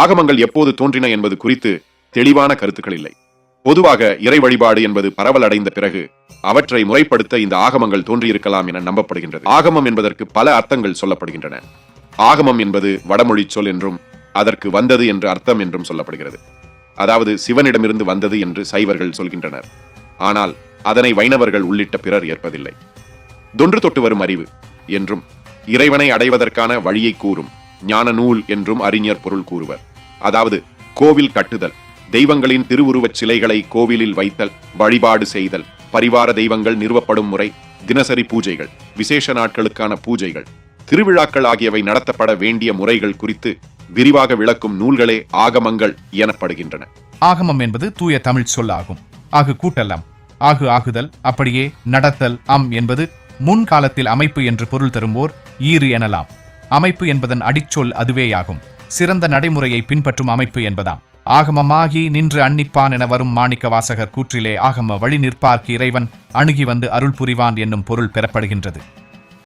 ஆகமங்கள் எப்போது தோன்றின என்பது குறித்து தெளிவான கருத்துக்கள் இல்லை. பொதுவாக இறை வழிபாடு என்பது பரவலடைந்த பிறகு அவற்றை முறைப்படுத்த இந்த ஆகமங்கள் தோன்றியிருக்கலாம் என நம்பப்படுகின்றது. ஆகமம் என்பதற்கு பல அர்த்தங்கள் சொல்லப்படுகின்றன. ஆகமம் என்பது வடமொழி சொல் என்றும் அதற்கு வந்தது என்று அர்த்தம் என்றும் சொல்லப்படுகிறது. அதாவது சிவனிடமிருந்து வந்தது என்று சைவர்கள் சொல்கின்றனர். ஆனால் அதனை வைணவர்கள் உள்ளிட்ட பிறர் ஏற்பதில்லை. தொன்று தொட்டு வரும் அறிவு என்றும் இறைவனை அடைவதற்கான வழியை கூறும் ஞான நூல் என்றும் அறிஞர் பொருள் கூறுவர். அதாவது கோவில் கட்டுதல் தெய்வங்களின் திருவுருவச் சிலைகளை கோவிலில் வைத்தல் வழிபாடு செய்தல் பரிவார தெய்வங்கள் நிறுவப்படும் முறை தினசரி பூஜைகள் விசேஷ நாட்களுக்கான பூஜைகள் திருவிழாக்கள் ஆகியவை நடத்தப்பட வேண்டிய முறைகள் குறித்து விரிவாக விளக்கும் நூல்களே ஆகமங்கள் எனப்படுகின்றன. ஆகமம் என்பது தூய தமிழ் சொல்லாகும். ஆகு கூட்டலாம் ஆகு ஆகுதல் அப்படியே நடத்தல் அம் என்பது முன்காலத்தில் அமைப்பு என்று பொருள் தரும்போர் ஈறு எனலாம். அமைப்பு என்பதன் அடிச்சொல் அதுவேயாகும். சிறந்த நடைமுறையை பின்பற்றும் அமைப்பு என்பதாம். ஆகமமாகி நின்று அன்னிப்பான் என வரும் மாணிக்க வாசகர் கூற்றிலே ஆகம வழி நிற்பார்க்கு இறைவன் அணுகி வந்து அருள் புரிவான் என்னும் பொருள் பெறப்படுகின்றது.